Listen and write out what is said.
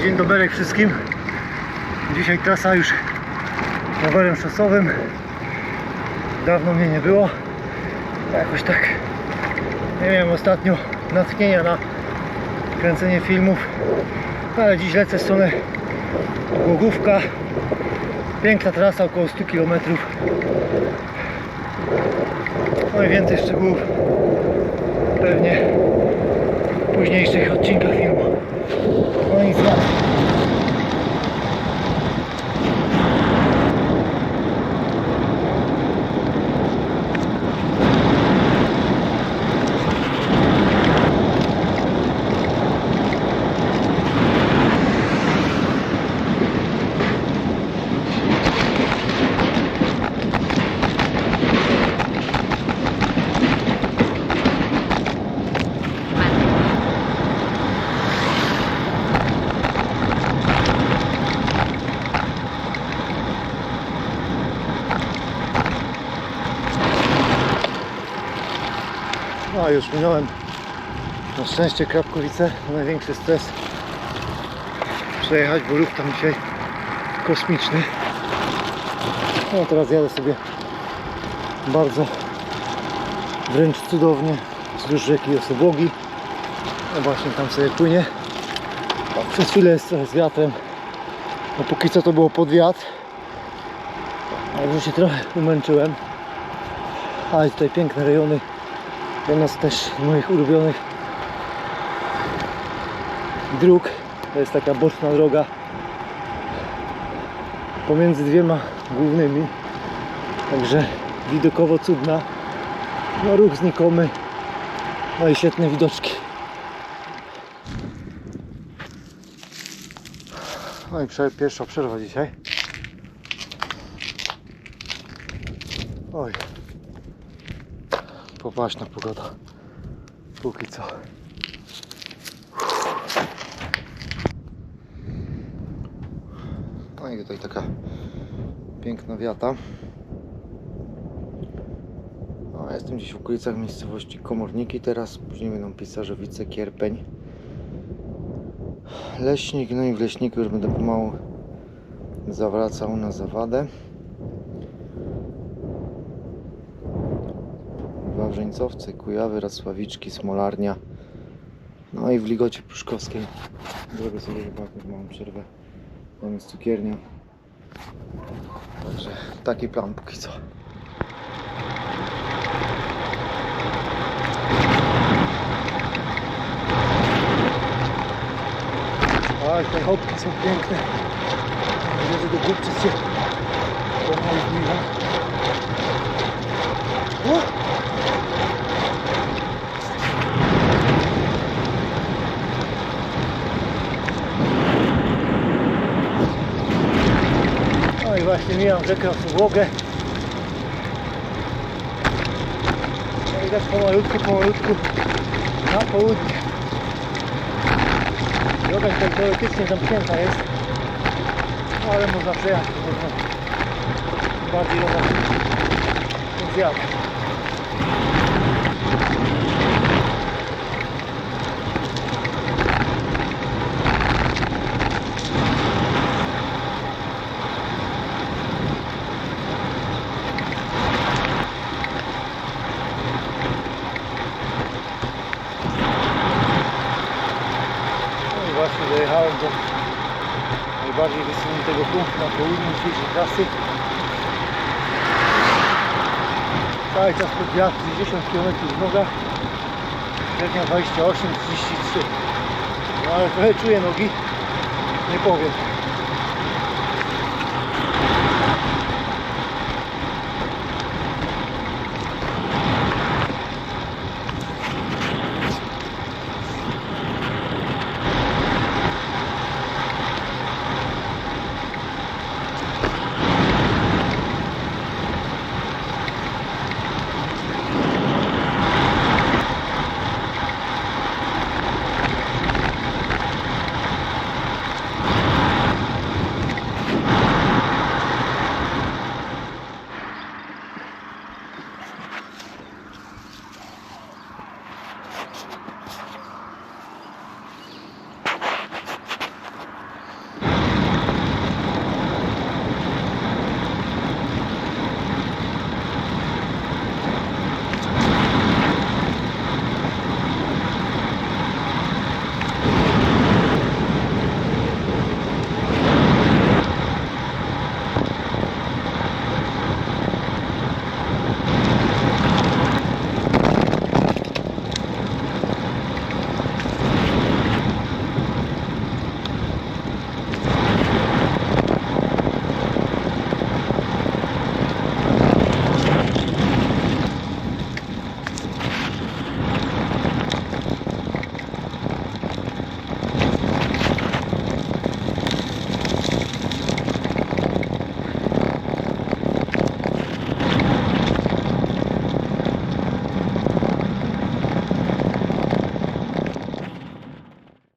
dzień dobry wszystkim. Dzisiaj trasa już rowerem szosowym. Dawno mnie nie było. Jakoś tak nie miałem ostatnio natchnienia na kręcenie filmów. Ale dziś lecę w stronę Głogówka. Piękna trasa, około 100 km. No i więcej szczegółów pewnie w późniejszych odcinkach provincial. No już minąłem na szczęście Krapkowice, największy stres przejechać, bo ruch tam dzisiaj kosmiczny. No teraz jadę sobie bardzo wręcz cudownie wzdłuż rzeki Osobłogi. No właśnie tam sobie płynie. Przez chwilę jest trochę z wiatrem. No póki co to było pod wiatr. Ale już się trochę umęczyłem. Ale tutaj piękne rejony do nas też z moich ulubionych dróg. To jest taka boczna droga pomiędzy dwiema głównymi. Także widokowo cudna. No ruch znikomy. No i świetne widoczki. No i pierwsza przerwa dzisiaj. Oj. Poważna pogoda. Póki co. No i tutaj taka piękna wiata. No, jestem gdzieś w okolicach miejscowości Komorniki teraz, później będą Pisarzowice, Kierpeń. Leśnik, no i w Leśniku już będę pomału zawracał na zawadę. Wawrzeńcowce, Kujawy, Racławiczki, Smolarnia. No i w Ligocie Pruszkowskiej zrobię sobie chłopaków małą przerwę. Tam jest cukiernia. Także taki plan póki co. Oj, te chopki są piękne. Widzę, że do głupczyc się pomału zbliża. Mijam rzekę Osobłogę. No i tak pomalutku, pomalutku na południe. Droga tutaj teoretycznie zamknięta jest, no ale można przejechać można bardziej rower. Więc jadę. Właśnie dojechałem do najbardziej wysuniętego punktu na południu dzisiejszej trasy. Cały czas pod wiatr 60 km w nogach. Średnia 28, 33. No ale trochę czuję nogi, nie powiem.